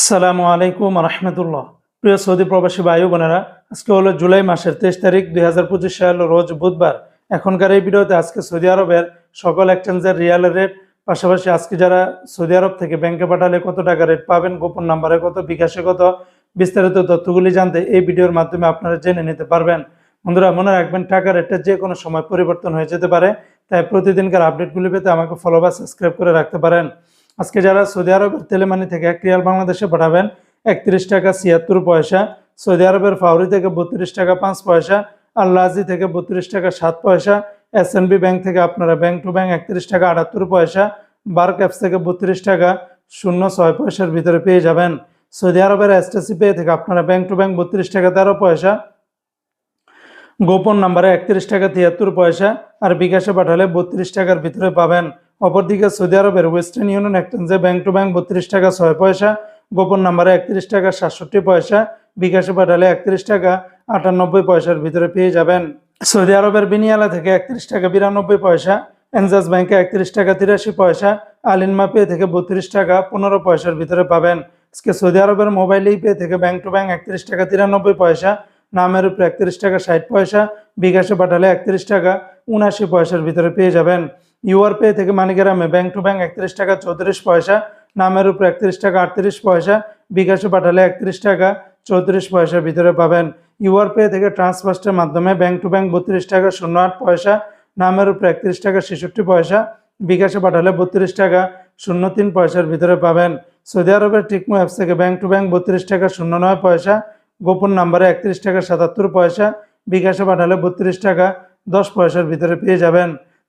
আসসালামু আলাইকুম রহমতুল্লাহ প্রিয় সৌদি প্রবাসী ভাই বোনেরা, আজকে হলো জুলাই মাসের তেইশ তারিখ দুই হাজার পঁচিশ সাল, রোজ বুধবার। এখনকার এই ভিডিওতে আজকে সৌদি আরবের সকল এক্সচেঞ্জের রিয়াল রেট, পাশাপাশি আজকে যারা সৌদি আরব থেকে ব্যাংকে পাঠালে কত টাকা রেট পাবেন, গোপন নাম্বারে কত, বিকাশে কত, বিস্তারিত তথ্যগুলি জানতে এই ভিডিওর মাধ্যমে আপনারা জেনে নিতে পারবেন। বন্ধুরা, মনে রাখবেন, টাকা রেটটা যে কোনো সময় পরিবর্তন হয়ে যেতে পারে, তাই প্রতিদিনকার আপডেটগুলি পেতে আমাকে ফলো বা সাবস্ক্রাইব করে রাখতে পারেন। আজকে যারা সৌদি আরবের তেলেমানি থেকে এক রিয়াল বাংলাদেশে পাঠাবেন, একত্রিশ টাকা ছিয়াত্তর পয়সা, সৌদি আরবের ফাউরি থেকে বত্রিশ টাকা পাঁচ পয়সা আল্লাহাজি থেকে বত্রিশ টাকা সাত পয়সা, এস ব্যাংক থেকে আপনারা ব্যাংক টু ব্যাংক একত্রিশ টাকা আটাত্তর পয়সা, বার্ক অ্যাপস থেকে বত্রিশ টাকা শূন্য ছয় পয়সার ভিতরে পেয়ে যাবেন। সৌদি আরবের এসটিসি পে থেকে আপনারা ব্যাংক টু ব্যাংক বত্রিশ টাকা তেরো পয়সা, গোপন নাম্বারে একত্রিশ টাকা তিয়াত্তর পয়সা, আর বিকাশে পাঠালে বত্রিশ টাকার ভিতরে পাবেন। অপরদিকে সৌদি আরবের ওয়েস্টার্ন ইউনিয়ন এক্সচেঞ্জে ব্যাংক টু ব্যাংক বত্রিশ টাকা ছয় পয়সা, গোপন নাম্বারে একত্রিশ টাকা সাতষট্টি পয়সা, বিকাশে পাঠালে একত্রিশ টাকা আটানব্বই পয়সার ভিতরে পেয়ে যাবেন। সৌদি আরবের বিনিয়ালা থেকে একত্রিশ টাকা বিরানব্বই পয়সা, এনজাস ব্যাংকে একত্রিশ টাকা তিরাশি পয়সা আলিনমা পে থেকে বত্রিশ টাকা পনেরো পয়সার ভিতরে পাবেন। আজকে সৌদি আরবের মোবাইল ই পে থেকে ব্যাংক টু ব্যাংক একত্রিশ টাকা তিরানব্বই পয়সা, নামের উপরে একত্রিশ টাকা ষাট পয়সা, বিকাশে পাঠালে একত্রিশ টাকা উনাশি পয়সার ভিতরে পেয়ে যাবেন। ইউআর পে থেকে মানিগ্রামে ব্যাংক টু ব্যাংক একত্রিশ টাকা চৌত্রিশ পয়সা, নামের উপরে একত্রিশ টাকা আটত্রিশ পয়সা, বিকাশে পাঠালে একত্রিশ টাকা চৌত্রিশ পয়সার ভিতরে পাবেন। ইউআর পে থেকে ট্রান্সফার্স্টের মাধ্যমে ব্যাংক টু ব্যাংক বত্রিশ টাকা শূন্য আট পয়সা, নামের উপরে একত্রিশ টাকা ছেষট্টি পয়সা, বিকাশে পাঠালে বত্রিশ টাকা শূন্য তিন পয়সার ভিতরে পাবেন। সৌদি আরবের টিকমো অ্যাপস থেকে ব্যাংক টু ব্যাংক বত্রিশ টাকা শূন্য নয় পয়সা, গোপন নাম্বারে একত্রিশ টাকা সাতাত্তর পয়সা, বিকাশে পাঠালে বত্রিশ টাকা দশ পয়সার ভিতরে পেয়ে যাবেন।